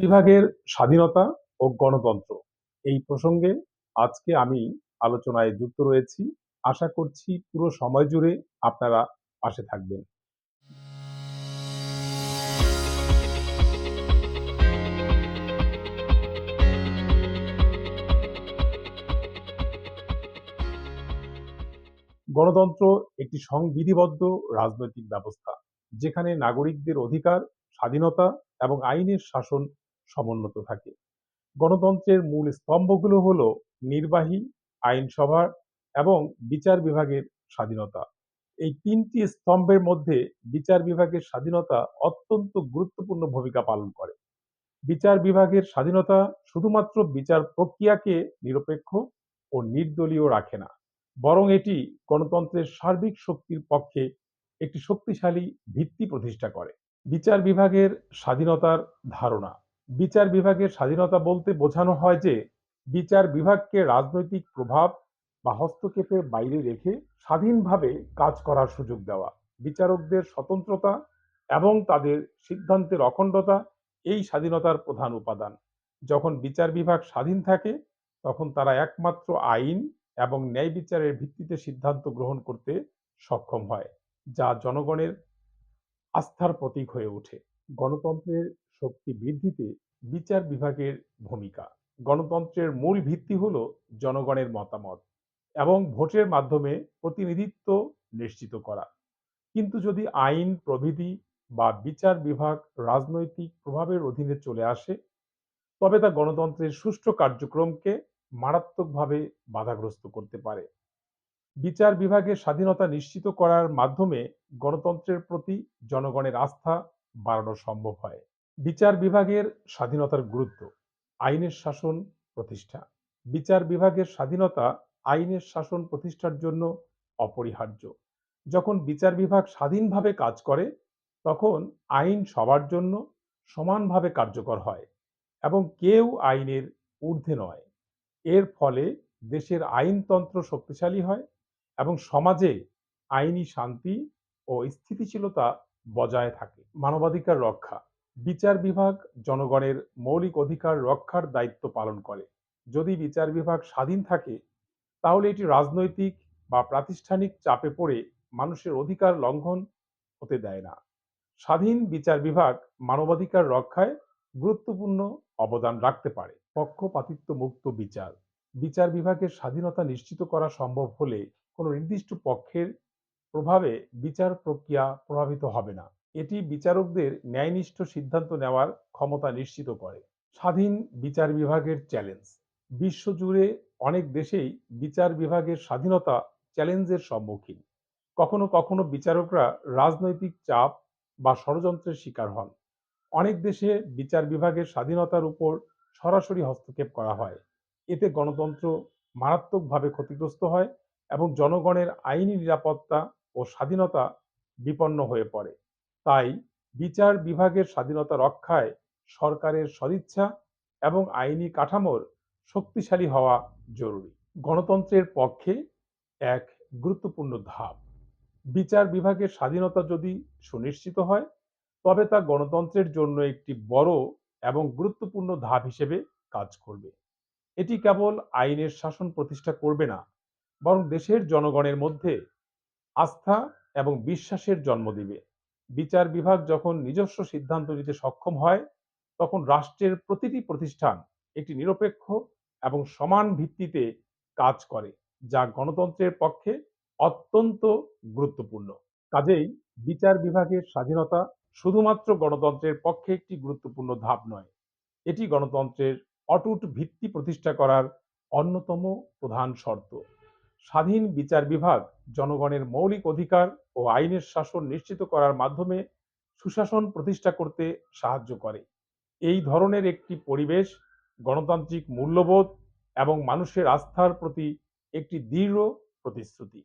বিভাগের স্বাধীনতা ও গণতন্ত্র। এই প্রসঙ্গে আজকে আমি আলোচনায় যুক্ত রয়েছি। আশা করছি পুরো সময় জুড়ে আপনারা পাশে থাকবেন। গণতন্ত্র একটি সংবিধিবদ্ধ রাজনৈতিক ব্যবস্থা, যেখানে নাগরিকদের অধিকার, স্বাধীনতা এবং আইনের শাসন সমুন্নত থাকে। গণতন্ত্রের মূল স্তম্ভগুলো হলো নির্বাহী, আইনসভা এবং বিচার বিভাগের স্বাধীনতা। এই তিনটি স্তম্ভের মধ্যে বিচার বিভাগের স্বাধীনতা অত্যন্ত গুরুত্বপূর্ণ ভূমিকা পালন করে। বিচার বিভাগের স্বাধীনতা শুধুমাত্র বিচার প্রক্রিয়াকে নিরপেক্ষ ও নির্দলীয় রাখে না, বরং এটি গণতন্ত্রের সার্বিক শক্তির পক্ষে একটি শক্তিশালী ভিত্তি প্রতিষ্ঠা করে। বিচার বিভাগের স্বাধীনতার ধারণা বিচার বিভাগের স্বাধীনতা বলতে বোঝানো হয় যে, বিচার বিভাগকে রাজনৈতিক প্রভাব বা হস্তক্ষেপের বাইরে রেখে স্বাধীনভাবে কাজ করার সুযোগ দেওয়া, বিচারকদের স্বতন্ত্রতা এবং তাদের সিদ্ধান্তের অখণ্ডতা, এই স্বাধীনতার প্রধান উপাদান। যখন বিচার বিভাগ স্বাধীন থাকে, তখন তারা একমাত্র আইন এবং ন্যায় বিচারের ভিত্তিতে সিদ্ধান্ত গ্রহণ করতে সক্ষম হয়, যা জনগণের আস্থার প্রতীক হয়ে ওঠে। গণতন্ত্রের শক্তি বৃদ্ধিতে বিচার বিভাগের ভূমিকা। গণতন্ত্রের মূল ভিত্তি হল জনগণের মতামত এবং ভোটের মাধ্যমে প্রতিনিধিত্ব নিশ্চিত করা। কিন্তু যদি আইন, প্রভৃতি বা বিচার বিভাগ রাজনৈতিক প্রভাবের অধীনে চলে আসে, তবে তা গণতন্ত্রের সুষ্ঠু কার্যক্রমকে মারাত্মকভাবে বাধাগ্রস্ত করতে পারে। বিচার বিভাগের স্বাধীনতা নিশ্চিত করার মাধ্যমে গণতন্ত্রের প্রতি জনগণের আস্থা বাড়ানো সম্ভব হয়। বিচার বিভাগের স্বাধীনতার গুরুত্ব, আইনের শাসন প্রতিষ্ঠা। বিচার বিভাগের স্বাধীনতা আইনের শাসন প্রতিষ্ঠার জন্য অপরিহার্য। যখন বিচার বিভাগ স্বাধীনভাবে কাজ করে, তখন আইন সবার জন্য সমানভাবে কার্যকর হয় এবং কেউ আইনের ঊর্ধ্বে নয়। এর ফলে দেশের আইনতন্ত্র শক্তিশালী হয় এবং সমাজে আইনি শান্তি ও স্থিতিশীলতা বজায় থাকে। মানবাধিকার রক্ষা বিচার বিভাগ জনগণের মৌলিক অধিকার রক্ষার দায়িত্ব পালন করে। যদি বিচার বিভাগ স্বাধীন থাকে, তাহলে এটি রাজনৈতিক বা প্রাতিষ্ঠানিক চাপে পড়ে মানুষের অধিকার লঙ্ঘন হতে দেয় না। স্বাধীন বিচার বিভাগ মানবাধিকার রক্ষায় গুরুত্বপূর্ণ অবদান রাখতে পারে। পক্ষপাতিত্ব মুক্ত বিচার বিচার বিভাগের স্বাধীনতা নিশ্চিত করা সম্ভব হলে কোনো নির্দিষ্ট পক্ষের প্রভাবে বিচার প্রক্রিয়া প্রভাবিত হবে না। এটি বিচারকদের ন্যায়নিষ্ঠ সিদ্ধান্ত নেওয়ার ক্ষমতা নিশ্চিত করে। স্বাধীন বিচার বিভাগের চ্যালেঞ্জ। বিশ্বজুড়ে অনেক দেশেই বিচার বিভাগের স্বাধীনতা চ্যালেঞ্জের সম্মুখীন। কখনো কখনো বিচারকরা রাজনৈতিক চাপ বা ষড়যন্ত্রের শিকার হন। অনেক দেশে বিচার বিভাগের স্বাধীনতার উপর সরাসরি হস্তক্ষেপ করা হয়। এতে গণতন্ত্র মারাত্মকভাবে ক্ষতিগ্রস্ত হয় এবং জনগণের আইনি নিরাপত্তা ও স্বাধীনতা বিপন্ন হয়ে পড়ে। তাই বিচার বিভাগের স্বাধীনতা রক্ষায় সরকারের সদিচ্ছা এবং আইনি কাঠামোর শক্তিশালী হওয়া জরুরি। গণতন্ত্রের পক্ষে এক গুরুত্বপূর্ণ ধাপ। বিচার বিভাগের স্বাধীনতা যদি সুনিশ্চিত হয়, তবে তা গণতন্ত্রের জন্য একটি বড় এবং গুরুত্বপূর্ণ ধাপ হিসেবে কাজ করবে। এটি কেবল আইনের শাসন প্রতিষ্ঠা করবে না, বরং দেশের জনগণের মধ্যে আস্থা এবং বিশ্বাসের জন্ম দিবে। বিচার বিভাগ যখন নিজস্ব সিদ্ধান্ত নিতে সক্ষম হয়, তখন রাষ্ট্রের প্রতিটি প্রতিষ্ঠান একটি নিরপেক্ষ এবং সমান ভিত্তিতে কাজ করে, যা গণতন্ত্রের পক্ষে অত্যন্ত গুরুত্বপূর্ণ। কাজেই বিচার বিভাগের স্বাধীনতা শুধুমাত্র গণতন্ত্রের পক্ষে একটি গুরুত্বপূর্ণ ধাপ নয়, এটি গণতন্ত্রের অটুট ভিত্তি প্রতিষ্ঠা করার অন্যতম প্রধান শর্ত। স্বাধীন বিচার বিভাগ জনগণের মৌলিক অধিকার ও আইনের শাসন নিশ্চিত করার মাধ্যমে সুশাসন প্রতিষ্ঠা করতে সাহায্য করে। এই ধরনের একটি পরিবেশ গণতান্ত্রিক মূল্যবোধ এবং মানুষের আস্থার প্রতি একটি দৃঢ় প্রতিশ্রুতি।